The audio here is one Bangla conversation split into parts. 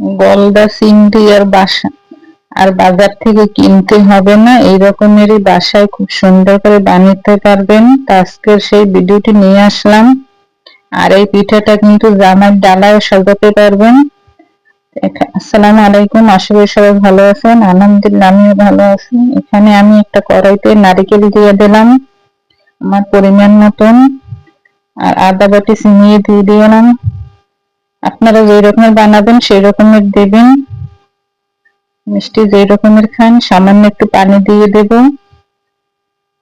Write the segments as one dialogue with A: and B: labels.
A: গলদা চিংড়ি আর বাসা আর বাজার থেকে কিনতে হবে না। এই রকমেরই বাসায় খুব সুন্দর করে বানাতে পারবেন। তা আজকের সেই ভিডিওটি নিয়ে আসলাম। আর এই পিঠাটা কিন্তু জামার ডালায় সাজাতে পারবেন। আসসালামু আলাইকুম। আশা করি সবাই ভালো আছেন। আলহামদুলিল্লাহ, আমিও ভালো আছি। এখানে আমি একটা কড়াইতে নারিকেল দিয়ে দিলাম, আমার পরিমাণ মতন। আর আদা বাটি চিনিয়ে দিয়ে দিলাম। আপনারা যেই রকমের বানাবেন, সেই রকমের দেবেন। মিষ্টি যেই রকমের খান, সামান্য একটু পানি দিয়ে দেব।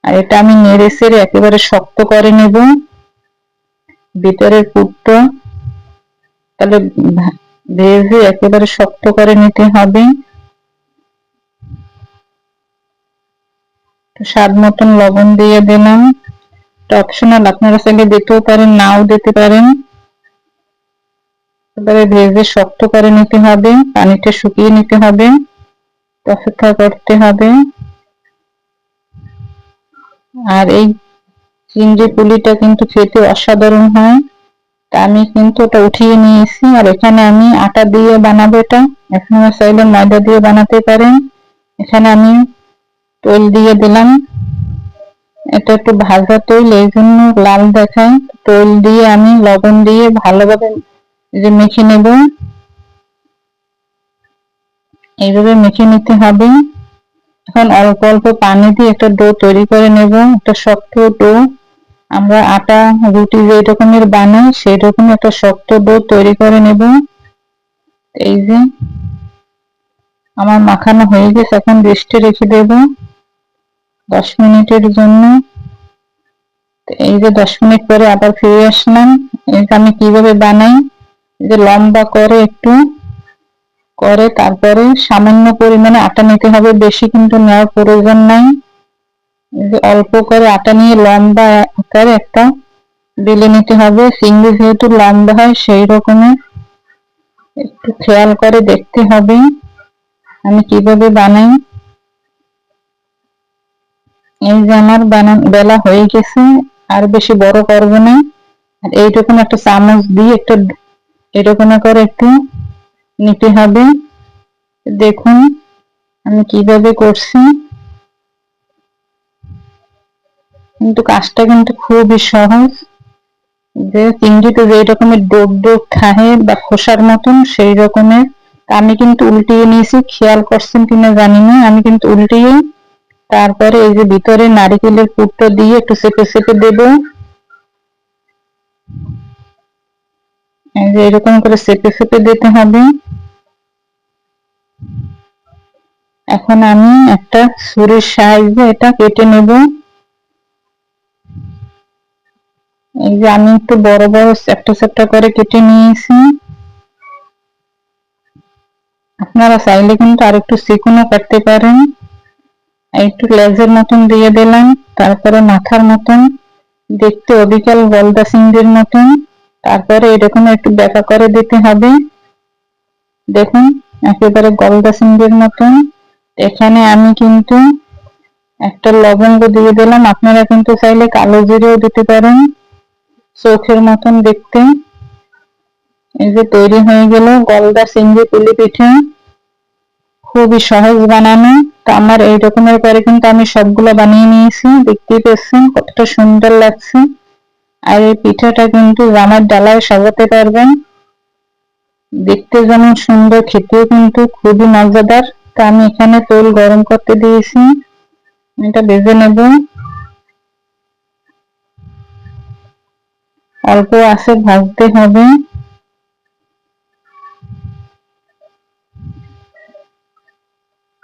A: আর এটা আমি নেড়ে সেড়ে একেবারে শক্ত করে নেব। ভিতরের পুরটা তাহলে ভেজে একেবারে শক্ত করে নিতে হবে। স্বাদ মতন লবণ দিয়ে দিলাম। অপশনাল আপনারা চাইলে দিতেও পারেন, নাও দিতে পারেন। এবারে ভেজে শক্ত করে নিতে হবে, পানিটা শুকিয়ে নিতে হবে, অপেক্ষা করতে হবে। আর এই চিংড়ি পুলিটা কিন্তু খেতে অসাধারণ হয়। তা আমি কিন্তু ওটা উঠিয়ে নিয়েছি, আর এখানে আমি আটা দিয়ে বানাবো এটা। আপনারা চাইলে ময়দা দিয়ে বানাতে পারেন। এখানে আমি তৈল দিয়ে দিলাম। এটা একটু ভাজা তৈল, এই জন্য লাল দেখায়। তৈল দিয়ে আমি লবণ দিয়ে ভালোভাবে যে মেখে নেব। এইভাবে মেখে নিতে হবে। এখন অল্প অল্প পানি দিয়ে একটা ডো তৈরি করে নেব, একটা শক্ত ডো। আমরা আটা, রুটি যে রকমের বানাই, সেই রকম একটা শক্ত ডো তৈরি করে নেব। এই যে আমার মাখানো হয়ে গেছে, এখন রেস্টে রেখে দেব দশ মিনিটের জন্য। এই যে দশ মিনিট পরে আবার ফিরে আসলাম। এটা আমি কীভাবে বানাই? যে লম্বা করে একটু করে, তারপরে সামান্য পরিমাণে আটা নিতে হবে। বেশি কিন্তু নেওয়ার প্রয়োজন নাই। অল্প করে আটা নিয়ে লম্বা আকারে একটা বেলে নিতে হবে। চিংড়ি যেহেতু লম্বা হয়, সেই রকমের একটু খেয়াল করে দেখতে হবে। আমি কীভাবে বানাই? এই যে আমার বানান বেলা হয়ে গেছে, আর বেশি বড় করব না। আর এইরকম একটা চামচ দিয়ে একটা এরকম করে একটু নিতে হবে। দেখুন, আমি কীভাবে করছি। কিন্তু কাজটা কিন্তু খুবই সহজ। যে চিংড়িতে যেই রকমের ডোক ডোক খাহে বা খোসার মতন, সেই রকমের। আমি কিন্তু উল্টিয়ে নিয়েছি, খেয়াল করছেন কিনা জানি না। আমি কিন্তু উল্টিয়ে তারপরে এই যে ভিতরে নারিকেলের পুরটা দিয়ে একটু চেপে চেপে দেব। এরকম করে চেপে চেপে দিতে হবে। এখন আমি একটা ছুরির সাহায্যে এটা কেটে নেব। এই যে আমি একটু বড় বড় চ্যাপ্টা চ্যাপ্টা করে কেটে নিয়েছি। আপনারা চাইলে কিন্তু আর একটু চিকুনও কাটতে পারেন। একটু লেজের মতন দিয়ে দিলাম, তারপরে মাথার মতন, দেখতে অবিকাল গলদা চিংড়ির মতন। তারপরে এরকম একটু বেঁকা করে দিতে হবে। দেখুন, একেবারে গলদা চিংড়ির মতন। এখানে আমি কিন্তু একটা লবঙ্গ দিয়ে দিলাম। আপনারা কিন্তু চাইলে কালো জিরেও দিতে পারেন। চোখের মতন দেখতে। এই যে তৈরি হয়ে গেল গলদা চিংড়ি পুলি পিঠা খুবই সহজ বানানো। তো আমার এই রকমের করে কিন্তু আমি সবগুলো বানিয়ে নিয়েছি। দেখতেই পাচ্ছেন কতটা সুন্দর লাগছে। আর এই পিঠাটা কিন্তু জামার ডালায় সাজাতে পারবেন। দেখতে যেমন সুন্দর, খেতেও কিন্তু খুবই মজাদার। তা আমি এখানে তেল গরম করতে দিয়েছি। এটা ভেজে নেব। অল্প আছে, ভাজতে হবে।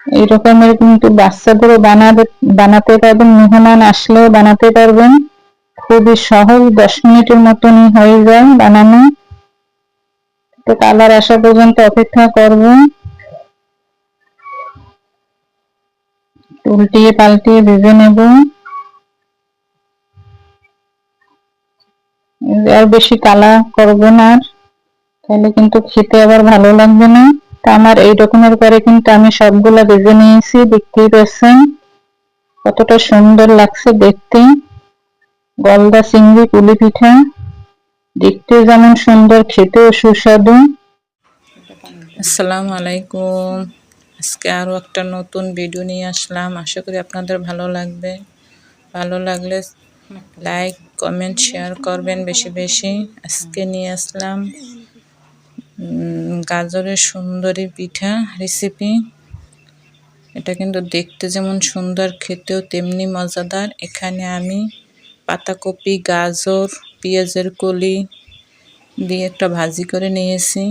A: এই রকমের কিন্তু বাচ্চাদেরও বানাবে বানাতে পারবেন, মেহমান আসলেও বানাতে পারবেন। খুবই সহজ দশ মিনিটের মতনই হয়ে যায় বানানো। তো কালার আসা পর্যন্ত অপেক্ষা করব। উল্টিয়ে পাল্টিয়ে ভেজে নেব। আর বেশি কালা করব না তাহলে কিন্তু খেতে আবার ভালো লাগবে না। তা আমার এই রকমের করে কিন্তু আমি সবগুলা ভেজে নিয়েছি, দেখতেই পাচ্ছেন। কতটা সুন্দর লাগছে দেখতে। গলদা চিংড়ি পুলি পিঠা দেখতে যেমন সুন্দর, খেতেও সুস্বাদু।
B: আসসালামু আলাইকুম। আজকে আরও একটা নতুন ভিডিও নিয়ে আসলাম। আশা করি আপনাদের ভালো লাগবে। ভালো লাগলে লাইক কমেন্ট শেয়ার করবেন বেশি বেশি। আজকে নিয়ে আসলাম গাজরের সুন্দরী পিঠা রেসিপি এটা কিন্তু দেখতে যেমন সুন্দর, খেতেও তেমনি মজাদার। এখানে আমি পাতাকপি, গাজর, পেঁয়াজের কলি দিয়ে একটা ভাজি করে নিয়েছি।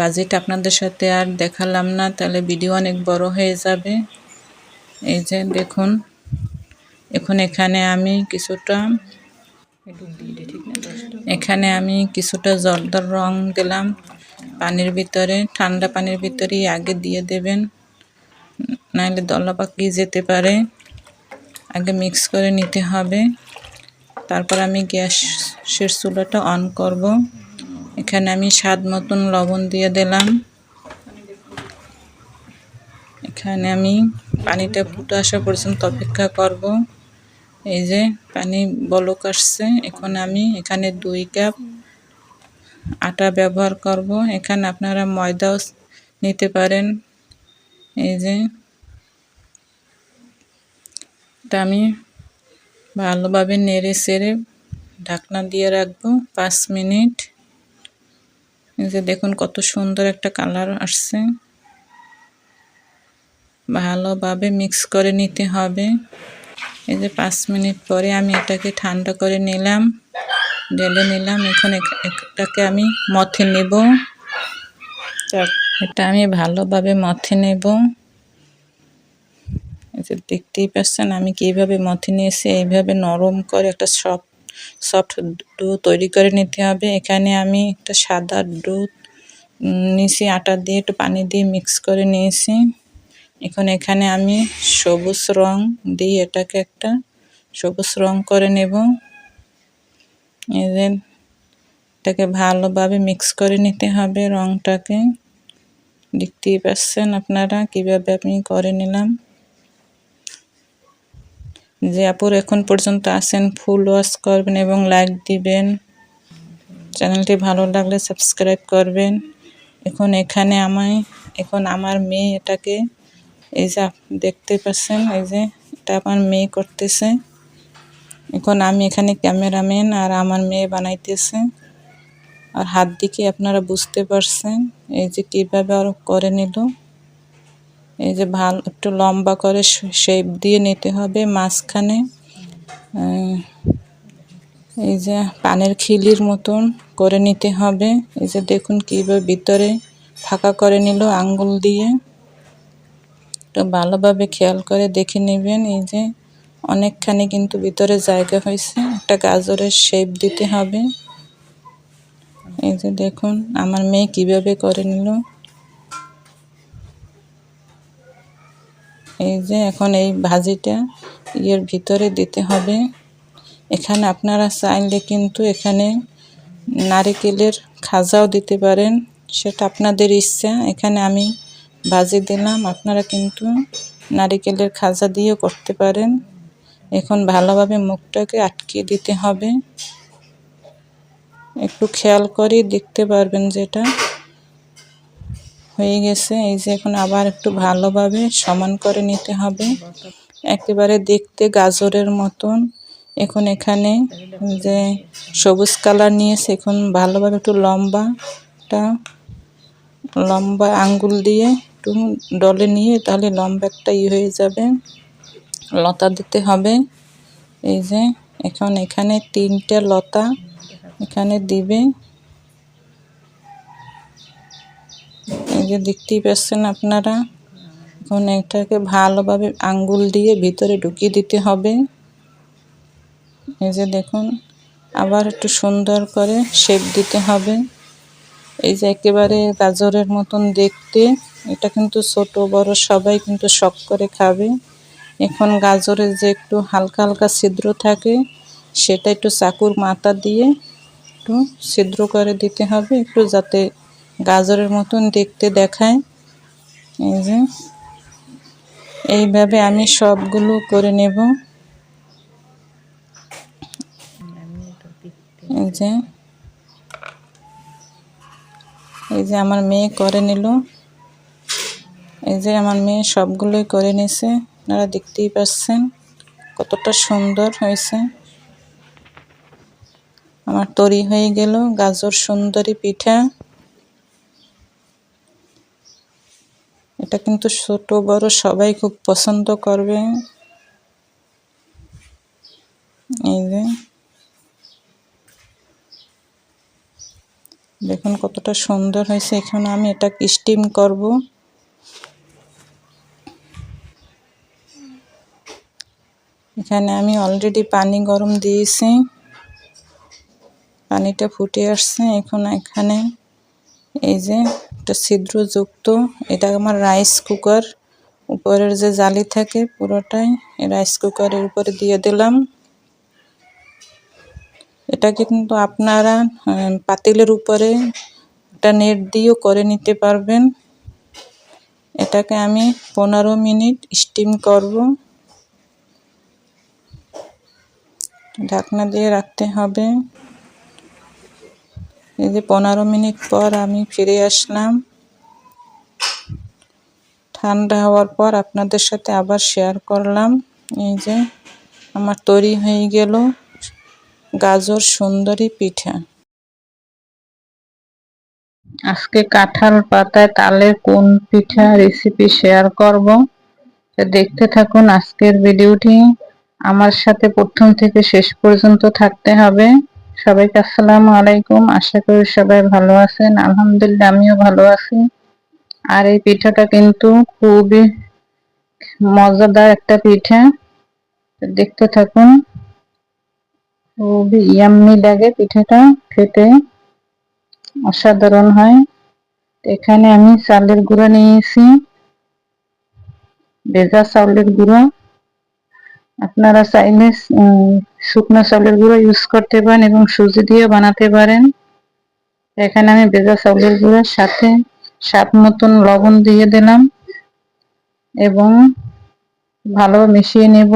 B: বাজেট আপনাদের সাথে আর দেখালাম না, তাহলে ভিডিও অনেক বড় হয়ে যাবে। এই যে দেখুন, এখন এখানে আমি কিছুটা এখানে আমি কিছুটা জর্দার রং দিলাম। পানির ভিতরে, ঠান্ডা পানির ভিতরেই আগে দিয়ে দেবেন। নাহলে দলা পাকিয়ে যেতে পারে। আগে মিক্স করে নিতে হবে। তারপর আমি গ্যাসের চুলাটা অন করব। এখানে আমি স্বাদ মতন লবণ দিয়ে দিলাম। এখানে আমি পানিটা ফুটে আসা পর্যন্ত অপেক্ষা করব। এই যে পানি বলক আসছে। এখন আমি এখানে দুই কাপ আটা ব্যবহার করব। এখানে আপনারা ময়দাও নিতে পারেন। এই যে এটা আমি ভালোভাবে নেড়ে সেড়ে ঢাকনা দিয়ে রাখব পাঁচ মিনিট। যে দেখুন কত সুন্দর একটা কালার আসছে। ভালোভাবে মিক্স করে নিতে হবে। এই যে পাঁচ মিনিট পরে আমি এটাকে ঠান্ডা করে নিলাম, ঢেলে নিলাম। এখন এটাকে আমি মথে নেব। এটা আমি ভালোভাবে মথে নেব। দেখতেই পাচ্ছেন আমি কীভাবে মথে নিয়েছি এইভাবে নরম করে একটা সফট সফট ডো তৈরি করে নিতে হবে। এখানে আমি একটা সাদা ডো নিয়েছি, আটা দিয়ে একটু পানি দিয়ে মিক্স করে নিয়েছি। এখন এখানে আমি সবুজ রং দিয়ে এটাকে একটা সবুজ রং করে নেব। এদের এটাকে ভালোভাবে মিক্স করে নিতে হবে রংটাকে। দেখতেই পাচ্ছেন আপনারা কীভাবে আমি করে নিলাম। যে আপুর এখন পর্যন্ত আসেন ফুল ওয়াশ করবেন এবং লাইক দিবেন। চ্যানেলটি ভালো লাগলে সাবস্ক্রাইব করবেন। এখন এখানে আমায়, এখন আমার মেয়ে এটাকে, এই যে দেখতে পাচ্ছেন, এই যে এটা আমার মেয়ে করতেছে। এখন আমি এখানে ক্যামেরাম্যান আর আমার মেয়ে বানাইতেছে। আর হাত দিকে আপনারা বুঝতে পারছেন, এই যে কীভাবে আর করে নিল। এই যে ভালো, একটু লম্বা করে শেপ দিয়ে নিতে হবে মাঝখানে। এই যে পানের খিলির মতন করে নিতে হবে। এই যে দেখুন কীভাবে ভিতরে ফাঁকা করে নিল আঙ্গুল দিয়ে। একটু ভালোভাবে খেয়াল করে দেখে নেবেন। এই যে অনেকখানি কিন্তু ভিতরে জায়গা হয়েছে। একটা গাজরের শেপ দিতে হবে। এই যে দেখুন, আমার মেয়ে কীভাবে করে নিল। এই যে এখন এই ভাজিটা ইয়ের ভিতরে দিতে হবে। এখানে আপনারা চাইলে কিন্তু এখানে নারিকেলের খাজাও দিতে পারেন, সেটা আপনাদের ইচ্ছা। এখানে আমি ভাজি দিলাম, আপনারা কিন্তু নারিকেলের খাজা দিয়েও করতে পারেন। এখন ভালোভাবে মুখটাকে আটকে দিতে হবে। একটু খেয়াল করে দেখতে পারবেন যেটা। হয়ে গেছে। এই যে এখন আবার একটু ভালোভাবে সমান করে নিতে হবে। একেবারে দেখতে গাজরের মতন। এখন এখানে যে সবুজ কালার নিয়েছে, এখন ভালোভাবে একটু লম্বাটা, লম্বা আঙ্গুল দিয়ে একটু ডলে নিয়ে তাহলে লম্বা একটা ই হয়ে যাবে। লতা দিতে হবে। এই যে এখন এখানে তিনটে লতা এখানে দিবে। এই যে দেখতেই পাচ্ছেন আপনারা, এখন এটাকে ভালোভাবে আঙ্গুল দিয়ে ভিতরে ঢুকিয়ে দিতে হবে। এই যে দেখুন, আবার একটু সুন্দর করে শেপ দিতে হবে। এই যে একেবারে গাজরের মতন দেখতে, এটা কিন্তু ছোট, বড় সবাই কিন্তু শখ করে খাবে। এখন গাজরের যে একটু হালকা হালকা ছিদ্র থাকে, সেটা একটু চাকুর মাথা দিয়ে একটু ছিদ্র করে দিতে হবে, একটু যাতে গাজরের মতন দেখতে দেখায়। এই যে। এইভাবে আমি সবগুলো করে নেব। এই যে। এই যে আমার মেয়ে করে নিল। এই যে আমার মেয়ে সবগুলোই করে নিছে। আপনারা দেখতেই পাচ্ছেন কতটা সুন্দর হয়েছে। আমার তৈরি হয়ে গেল গাজর সুন্দরী পিঠা। এটা কিন্তু ছোট, বড় সবাই খুব পছন্দ করবে। এই যে। দেখুন কতটা সুন্দর হয়েছে এখানে। আমি এটা স্টিম করব। এখানে আমি অলরেডি পানি গরম দিয়েছি। পানিটা ফুটে আসছে এখন এখানে। এই যে একটা ছিদ্রযুক্ত, এটা আমার রাইস কুকার উপরের যে জালি থাকে পুরোটাই রাইস কুকারের উপরে দিয়ে দিলাম। এটা কিন্তু আপনারা পাতিলের উপরে একটা নেট দিয়েও করে নিতে পারবেন। এটাকে আমি পনেরো মিনিট স্টিম করব। ঢাকনা দিয়ে রাখতে হবে। এই যে পনেরো মিনিট পর আমি ফিরে আসলাম। ঠান্ডা হওয়ার পর আপনাদের সাথে আবার শেয়ার করলাম। এই যে আমার তৈরি হয়ে গেল গাজর সুন্দরী পিঠা।
A: আজকে কাঁঠাল পাতায় তালের কোন পিঠা রেসিপি শেয়ার করব দেখতে থাকুন আজকের ভিডিওটি আমার সাথে প্রথম থেকে শেষ পর্যন্ত থাকতে হবে। সবাইকে আসসালামু আলাইকুম। আশা করি সবাই ভালো আছেন। আলহামদুলিল্লাহ, আমিও ভালো আছি। আর এই পিঠাটা কিন্তু খুবই মজাদার একটা পিঠা। দেখতে থাকুন। খুবই ইয়াম্মি লাগে পিঠাটা খেতে। অসাধারণ হয়। এখানে আমি চালের গুঁড়া নিয়েছি। ভেজা চাউলের গুঁড়ো। আপনারা চাইলে শুকনো চাউলের গুঁড়ো ইউজ করতে পারেন এবং সুজি দিয়ে বানাতে পারেন। এখানে আমি ভেজা চাউলের গুঁড়োর সাথে স্বাদ মতন লবণ দিয়ে দিলাম এবং ভালো মিশিয়ে নেব।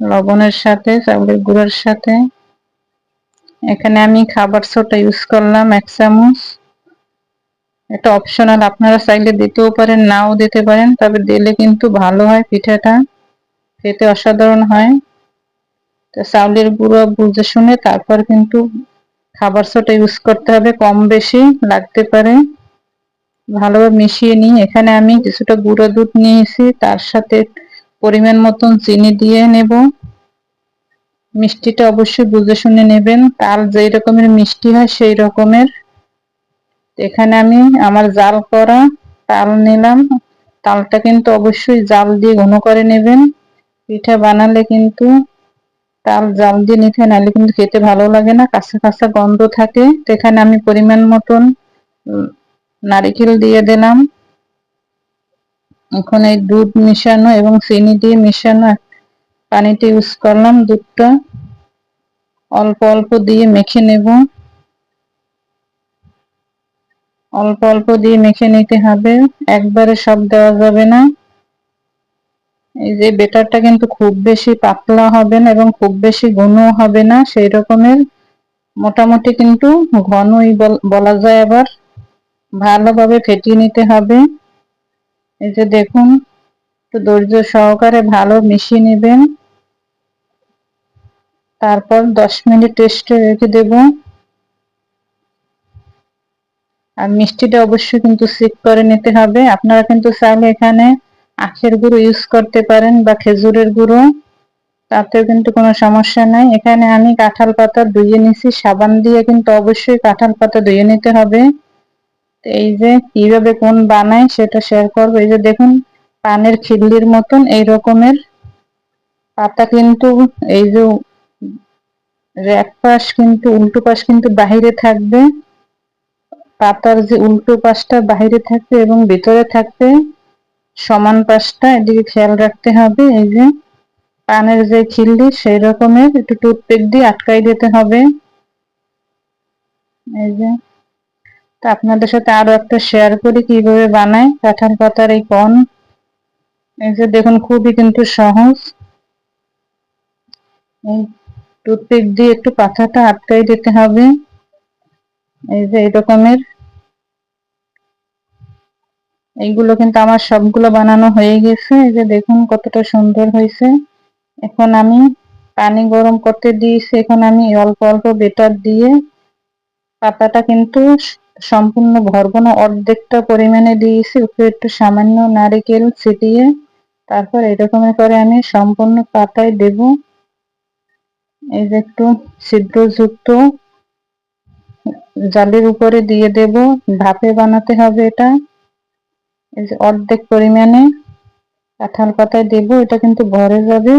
A: লবণের সাথে চাউলের গুঁড়োর সাথে। এখানে আমি খাবার সোটা ইউজ করলাম এক চামচ। এটা অপশনাল আপনারা চাইলে দিতেও পারেন, নাও দিতে পারেন, তবে দিলে কিন্তু ভালো হয় পিঠাটা। খেতে অসাধারণ হয়। তো চাউলের গুঁড়ো বুঝে শুনে তারপর কিন্তু খাবার সোটা ইউজ করতে হবে, কম বেশি লাগতে পারে। ভালোভাবে মিশিয়ে নিই। এখানে আমি কিছুটা গুঁড়ো দুধ নিয়েছি, তার সাথে পরিমাণ মতন চিনি দিয়ে নেব। মিষ্টিটা অবশ্যই বুঝে শুনে নেবেন। তাল যেই রকমের মিষ্টি হয় সেই রকমের। এখানে আমি আমার জাল করা তাল নিলাম। তালটা কিন্তু অবশ্যই জাল দিয়ে ঘন করে নেবেন। পিঠা বানালে কিন্তু তাল জাল দিয়ে নিতে নাহলে কিন্তু খেতে ভালো লাগে না, কাঁচা কাঁচা গন্ধ থাকে। তো এখানে আমি পরিমাণ মতন নারিকেল দিয়ে দিলাম। এখন এই দুধ মিশানো এবং চিনি দিয়ে মিশানো পানিটা ইউজ করলাম দুধটা। অল্প অল্প দিয়ে মেখে নেব। অল্প অল্প দিয়ে মেখে নিতে হবে। একবারে সব দেওয়া যাবে না। এই যে বেটারটা কিন্তু খুব বেশি পাতলা হবে না এবং খুব বেশি ঘনও হবে না, সেই রকমের মোটামুটি কিন্তু ঘনই বল- যায় আবার। ভালোভাবে ফেটিয়ে নিতে হবে। এই যে দেখুন, একটু ধৈর্য সহকারে ভালো মিশিয়ে নেবেন। তারপর দশ মিনিট রেস্টে রেখে দেব। আর মিষ্টিটা অবশ্যই কিন্তু সিক করে নিতে হবে। আপনারা কিন্তু চাইলে এখানে আখের গুঁড়ো ইউজ করতে পারেন বা খেজুরের গুঁড়ো, তাতেও কিন্তু কোনো সমস্যা নাই। এখানে আমি কাঁঠাল পাতা ধুয়ে নিছি। সাবান দিয়ে কিন্তু অবশ্যই কাঁঠাল পাতা ধুয়ে নিতে হবে। এই যে কীভাবে কোন বানায় সেটা শেয়ার করব। এই যে দেখুন, পানের খিল্লির মতন এই রকমের পাতা কিন্তু এই যে এক পাশ কিন্তু, উল্টো পাশ কিন্তু বাহিরে থাকবে। পাতার যে উল্টো পাশটা বাহিরে থাকবে এবং ভিতরে থাকবে। সমান পাশটা এদিকে খেয়াল রাখতে হবে, এই যে পানের যে খিল্লি সেই রকমের, একটু টুথপিক দিয়ে আটকাই দিতে হবে। এই যে, তা আপনাদের সাথে আরও একটা শেয়ার করি, কীভাবে বানায়, কাঁঠাল পাতার এই কন এই যে দেখুন, খুবই কিন্তু সহজ। এই টুথপিক দিয়ে একটু পাতাটা আটকাই দিতে হবে। এই যে এই রকমের। এইগুলো কিন্তু আমার সবগুলো বানানো হয়ে গেছে। এই যে দেখুন কতটা সুন্দর হয়েছে। এখন আমি পানি গরম করতে দিয়েছি। এখন আমি অল্প অল্প বেটার দিয়ে পাতাটা কিন্তু সম্পূর্ণ ভরবো না অর্ধেকটা পরিমাণে দিয়েছি। উপরে একটু সামান্য নারিকেল ছিটিয়ে তারপর এরকমের করে আমি সম্পূর্ণ পাতায় দেব। এই যে একটু ছিদ্রযুক্ত জালের উপরে দিয়ে দেব। ভাপে বানাতে হবে এটা। এই যে অর্ধেক পরিমাণে কাঁঠাল পাতায় দেব, এটা কিন্তু ভরে যাবে।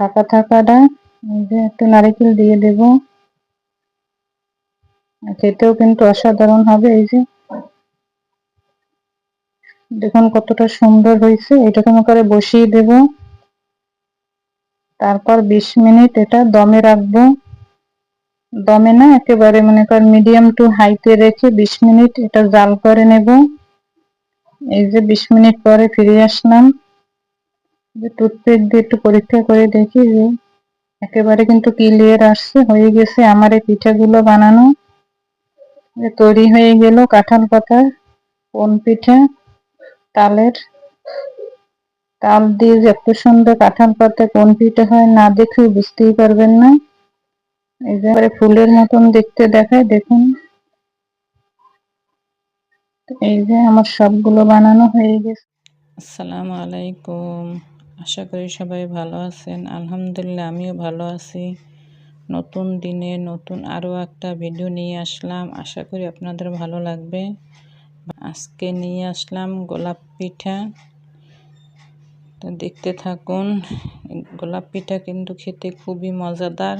A: ফাঁকা থাকাটা যে একটু নারিকেল দিয়ে দেব। খেতেও কিন্তু অসাধারণ হবে, এই যে। দেখুন কতটা সুন্দর হয়েছে এটাকে করে বসিয়ে দেব। তারপর বিশ মিনিট এটা দমে রাখব। দমে না, একেবারে মনে কর মিডিয়াম টু হাইতে রেখে বিশ মিনিট এটা জাল করে নেব। এই যে বিশ মিনিট পরে ফিরে আসলাম, যে টুথপেক দিয়ে একটু পরীক্ষা করে দেখি যে একেবারে কিন্তু ক্লিয়ার আসছে, হয়ে গেছে আমার এই পিঠাগুলো বানানো। তৈরি হয়ে গেল কাঁঠাল পাতা, কোন পিঠা, তালের। তাল দিয়ে যে এত সুন্দর কাঁঠাল পাতা কোন পিঠা হয় না দেখে বুঝতেই পারবেন না। এই যে ফুলের মতন দেখতে দেখায়, দেখুন। এই যে আমার সবগুলো বানানো হয়ে গেছে।
B: আসসালামু আলাইকুম। আশা করি সবাই ভালো আছেন। আলহামদুলিল্লাহ, আমিও ভালো আছি। নতুন দিনে নতুন আরও একটা ভিডিও নিয়ে আসলাম। আশা করি আপনাদের ভালো লাগবে। আজকে নিয়ে আসলাম গোলাপ পিঠা। তো দেখতে থাকুন, গোলাপ পিঠা কিন্তু খেতে খুবই মজাদার।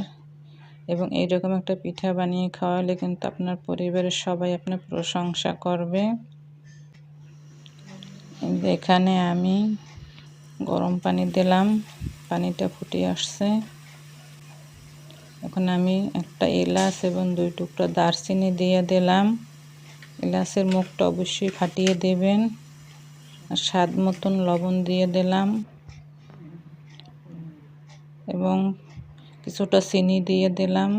B: এবং এইরকম একটা পিঠা বানিয়ে খাওয়ালে কিন্তু আপনার পরিবারের সবাই আপনার প্রশংসা করবে। এখানে আমি গরম পানি দিলাম, পানিটা ফুটে আসছে। এখন আমি একটা এলাচ এবং দুই টুকরা দারচিনি দিয়ে দিলাম। এলাচের মুখটা অবশ্যই ফাটিয়ে দেবেন। আর স্বাদ মতন লবণ দিয়ে দিলাম। এবং কিছুটা চিনি দিয়ে দিলাম।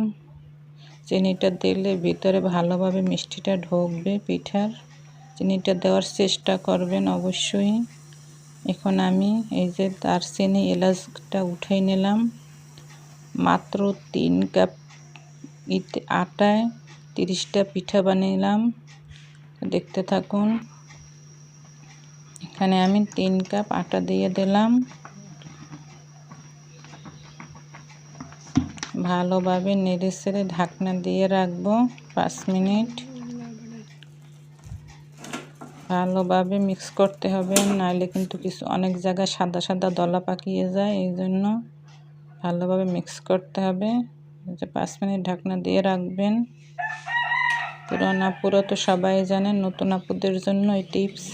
B: চিনিটা দিলে ভিতরে ভালোভাবে মিষ্টিটা ঢুকবে পিঠার। চিনিটা দেওয়ার চেষ্টা করবেন অবশ্যই। এখন আমি এই যে দারচিনি এলাচটা উঠাই নিলাম। মাত্র তিন কাপ ইতে আটায় তিরিশটা পিঠা বানাইলাম দেখতে থাকুন। এখানে আমি তিন কাপ আটা দিয়ে দিলাম। ভালোভাবে নেড়ে ছেড়ে ঢাকনা দিয়ে রাখব পাঁচ মিনিট। ভালোভাবে মিক্স করতে হবে নাহলে কিন্তু কিছু অনেক জায়গায় সাদা সাদা দলা পাকিয়ে যায়, এই জন্য ভালোভাবে মিক্স করতে হবে। যে পাঁচ মিনিট ঢাকনা দিয়ে রাখবেন। পুরান আপুরা তো সবাই জানেন নতুন আপুদের জন্য এই টিপস।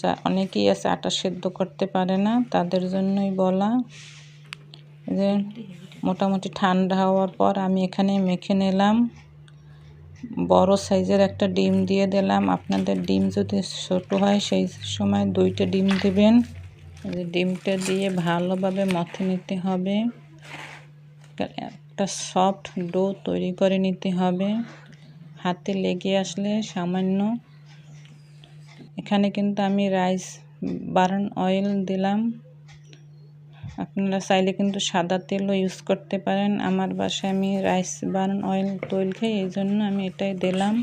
B: যা অনেকেই আছে, আটা সেদ্ধ করতে পারে না, তাদের জন্যই বলা। যে মোটামুটি ঠান্ডা হওয়ার পর আমি এখানে মেখে নিলাম। বড় সাইজের একটা ডিম দিয়ে দিলাম। আপনাদের ডিম যদি ছোটো হয়, সেই সময় দুইটা ডিম দেবেন। ডিমটা দিয়ে ভালোভাবে মথে নিতে হবে। একটা সফট ডো তৈরি করে নিতে হবে। হাতে লেগে আসলে সামান্য। এখানে কিন্তু আমি রাইস বার্ন অয়েল দিলাম। আপনারা চাইলে কিন্তু সাদা তেলও ইউজ করতে পারেন। আমার বাসায় আমি রাইস বার্ন অয়েল তৈল খাই, এই জন্য আমি এটাই দিলাম।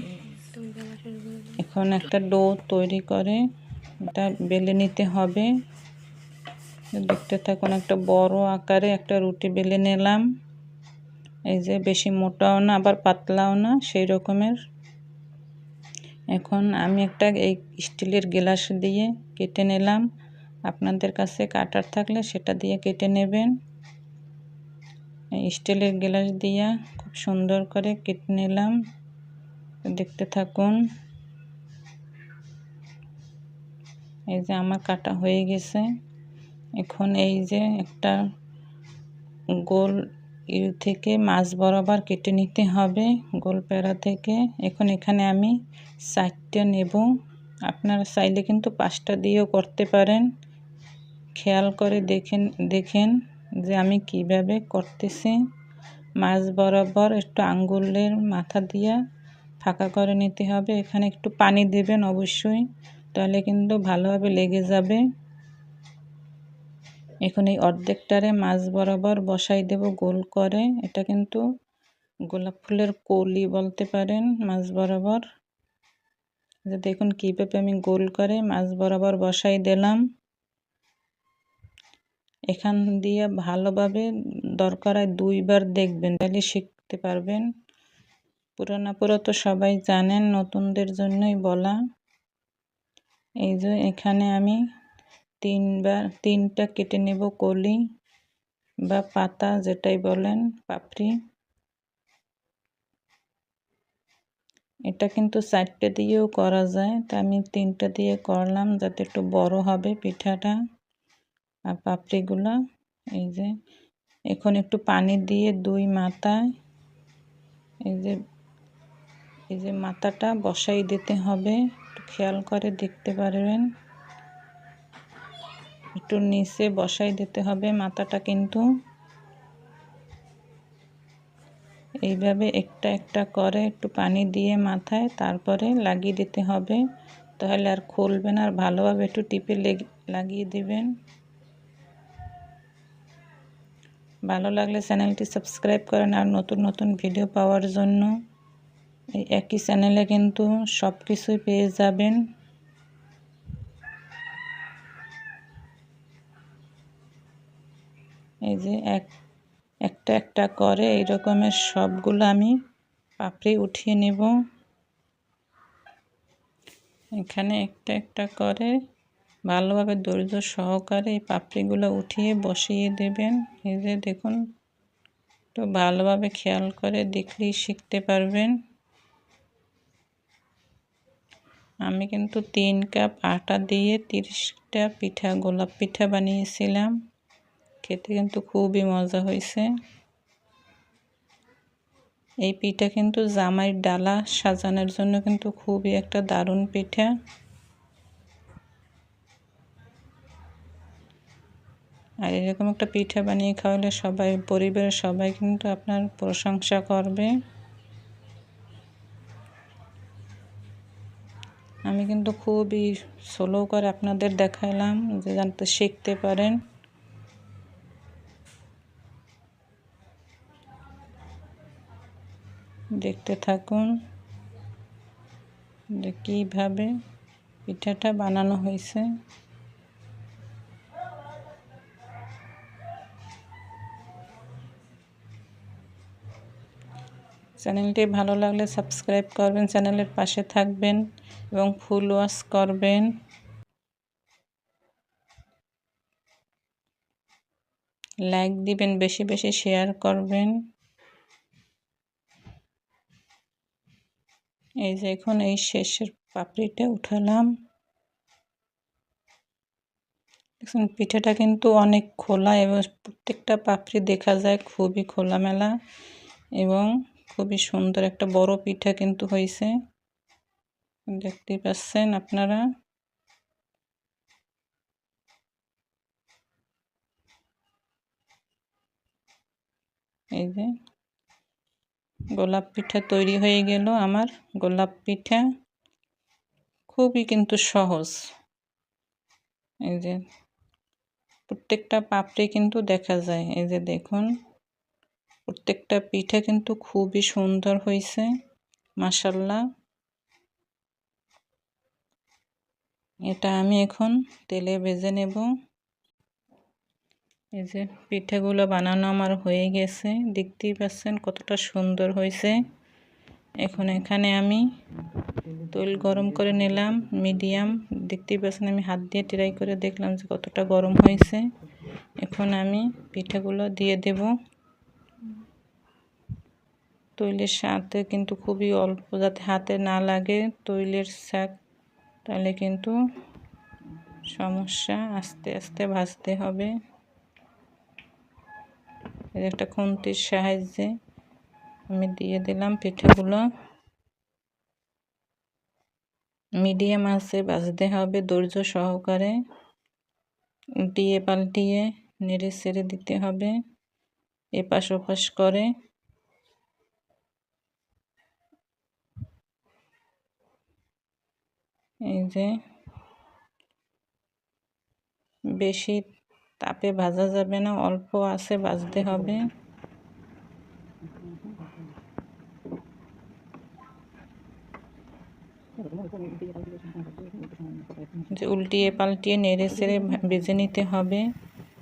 B: এখন একটা ডো তৈরি করে, এটা বেলে নিতে হবে। দেখতে থাকুন, একটা বড় আকারে একটা রুটি বেলে নিলাম। এই যে বেশি মোটাও না, আবার পাতলাও না, সেই রকমের। এখন আমি একটা এই স্টিলের গ্লাস দিয়ে কেটে নিলাম। আপনাদের কাছে কাটার থাকলে সেটা দিয়ে কেটে নেবেন। স্টিলের গ্লাস দিয়ে খুব সুন্দর করে কেটে নিলাম। দেখতে থাকুন। এই যে আমার কাটা হয়ে গেছে। এখন এই যে একটা গোল ইউ থেকে মাছ বরাবর কেটে নিতে হবে, গোল প্যারা থেকে। এখন এখানে আমি চারটে নেব। আপনারা চাইলে কিন্তু পাঁচটা দিয়েও করতে পারেন। খেয়াল করে দেখেন দেখেন যে আমি কীভাবে করতেছি। মাছ বরাবর একটু আঙ্গুলের মাথা দিয়া ফাঁকা করে নিতে হবে। এখানে একটু পানি দেবেন অবশ্যই, তাহলে কিন্তু ভালোভাবে লেগে যাবে। এখন এই অর্ধেকটারে মাছ বরাবর বসাই দেব গোল করে। এটা কিন্তু গোলাপ ফুলের কলি বলতে পারেন মাছ বরাবর। যে দেখুন কীভাবে আমি গোল করে মাছ বরাবর বসাই দিলাম। এখান দিয়ে ভালোভাবে দরকার হয় দুইবার দেখবেন, তাহলে শিখতে পারবেন। পুরোনা পুরো তো সবাই জানেন, নতুনদের জন্যই বলা। এই যে এখানে আমি তিনবার, তিনটা কেটে নেব কলি বা পাতা যেটাই বলেন, পাপড়ি। এটা কিন্তু চারটে দিয়েও করা যায়, তা আমি তিনটা দিয়ে করলাম যাতে একটু বড় হবে পিঠাটা। আর পাপড়িগুলো, এই যে, এখন একটু পানি দিয়ে দুই মাথায় এই যে এই যে মাথাটা বসাই দিতে হবে, একটু খেয়াল করে দেখতে পারবেন। একটু নিচে বসাই দিতে হবে মাথাটা কিন্তু। এইভাবে একটা একটা করে একটু পানি দিয়ে মাথায় তারপরে লাগিয়ে দিতে হবে, তাহলে আর খুলবে না, আর ভালোভাবে একটু টিপে লাগিয়ে দিবেন। ভালো লাগলে চ্যানেলটি সাবস্ক্রাইব করেন আর নতুন নতুন ভিডিও পাওয়ার জন্য। এই একই চ্যানেলে কিন্তু সব কিছুই পেয়ে যাবেন। এই যে এক, একটা একটা করে এই রকমের সবগুলো আমি পাপড়ি উঠিয়ে নেব। এখানে একটা একটা করে ভালোভাবে ধৈর্য সহকারে এই পাপড়িগুলো উঠিয়ে বসিয়ে দেবেন। এই যে দেখুন তো ভালোভাবে খেয়াল করে দেখলেই শিখতে পারবেন। আমি কিন্তু তিন কাপ আটা দিয়ে তিরিশটা পিঠা, গোলাপ পিঠা বানিয়েছিলাম। খেতে কিন্তু খুবই মজা হয়েছে। এই পিঠা কিন্তু জামাই ডালা সাজানোর জন্য কিন্তু খুবই একটা দারুণ পিঠা। আর এরকম একটা পিঠা বানিয়ে খাওয়ালে সবাই, পরিবারের সবাই কিন্তু আপনার প্রশংসা করবে। আমি কিন্তু খুবই স্লো করে আপনাদের দেখালাম যে জানতে শিখতে পারেন। দেখতে থাকুন যে কীভাবে পিঠাটা বানানো হয়েছে। চ্যানেলটি ভালো লাগলে সাবস্ক্রাইব করবেন, চ্যানেলের পাশে থাকবেন এবং ফুল ওয়াশ করবেন। লাইক দিবেন, বেশি বেশি শেয়ার করবেন। এই যে এখন এই শেষের পাপড়িটা উঠালাম। দেখুন, পিঠাটা কিন্তু অনেক খোলা এবং প্রত্যেকটা পাপড়ি দেখা যায় খুবই খোলামেলা এবং খুবই সুন্দর একটা বড় পিঠা কিন্তু হয়েছে। দেখতে পাচ্ছেন আপনারা? এই যে গোলাপ পিঠা তৈরি হয়ে গেল আমার গোলাপ পিঠা। খুবই কিন্তু সহজ। এই যে প্রত্যেকটা পাপড়ি কিন্তু দেখা যায়। এই যে দেখুন। প্রত্যেকটা পিঠা কিন্তু খুবই সুন্দর হয়েছে মাসাল্লাহ এটা আমি এখন তেলে ভেজে নেব। এই যে পিঠেগুলো বানানো আমার হয়ে গেছে, দেখতেই পাচ্ছেন কতটা সুন্দর হয়েছে এখন এখানে আমি তৈল গরম করে নিলাম, মিডিয়াম, দেখতেই পাচ্ছেন আমি হাত দিয়ে ট্রাই করে দেখলাম যে কতটা গরম হয়েছে এখন আমি পিঠেগুলো দিয়ে দেব। তৈলের সাথে কিন্তু খুবই অল্প, যাতে হাতে না লাগে তৈলের শাক তাহলে কিন্তু সমস্যা আস্তে আস্তে ভাজতে হবে। একটা খুন্তির সাহায্যে আমি দিয়ে দিলাম পিঠাগুলো। মিডিয়াম আছে ভাজতে হবে ধৈর্য সহকারে। উল্টিয়ে পাল্টিয়ে নেড়ে ছেড়ে দিতে হবে। এপাশ ওপাশ করে। এই যে বেশি তাপে ভাজা যাবে না, অল্প আছে, ভাজতে হবে। যে উল্টিয়ে পাল্টিয়ে নেড়ে চেড়ে ভেজে নিতে হবে।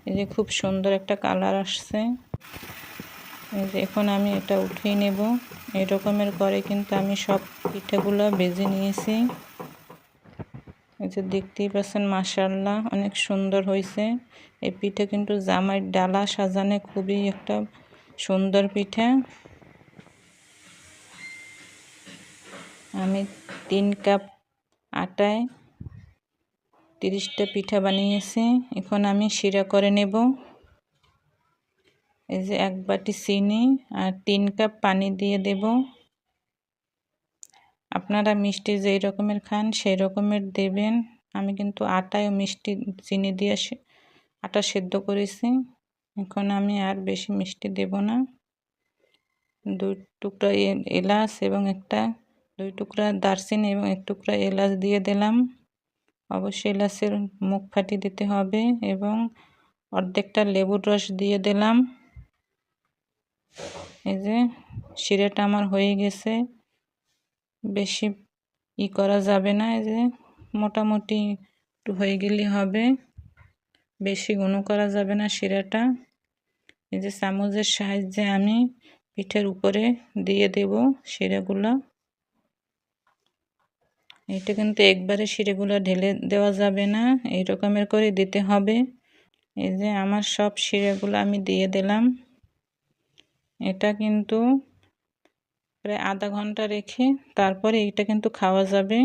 B: এই যে খুব সুন্দর একটা কালার আসছে। এই যে এখন আমি এটা উঠিয়ে নেব। এরকমের রকমের করে কিন্তু আমি সব পিঠাগুলো ভেজে নিয়েছি। এই দেখতেই পাচ্ছেন মাশাল্লাহ অনেক সুন্দর হয়েছে এই পিঠে কিন্তু জামাই ডালা সাজানে খুবই একটা সুন্দর পিঠা। আমি তিন কাপ আটায় তিরিশটা পিঠা বানিয়েছি, এখন আমি শিরা করে নেব। এই যে এক বাটি চিনি আর তিন কাপ পানি দিয়ে দেব। আপনারা মিষ্টি যেই রকমের খান, সেই রকমের দেবেন। আমি কিন্তু আটায় মিষ্টি চিনি দিয়ে আটা সেদ্ধ করেছি। এখন আমি আর বেশি মিষ্টি দেব না। দুই টুকরা এলাচ এবং একটা, দুই টুকরা দারচিনি এবং এক টুকরা এলাচ দিয়ে দিলাম। অবশ্যই এলাচের মুখ ফাটিয়ে দিতে হবে এবং অর্ধেকটা লেবুর রস দিয়ে দিলাম। এই যে, শিরাটা আমার হয়ে গেছে। বেশি ই করা যাবে না, এই যে মোটামুটি একটু হয়ে গেলে হবে। বেশি ঘন করা যাবে না শিরাটা। এই যে চামচের সাহায্যে আমি পিঠের উপরে দিয়ে দেব শিরাগুলো। এটা কিন্তু একবারে শিরেগুলো ঢেলে দেওয়া যাবে না এই রকমের করে দিতে হবে। এই যে আমার সব শিরেগুলো আমি দিয়ে দিলাম। এটা কিন্তু প্রায় আধা ঘণ্টা রেখে তারপরে এইটা কিন্তু খাওয়া যাবে।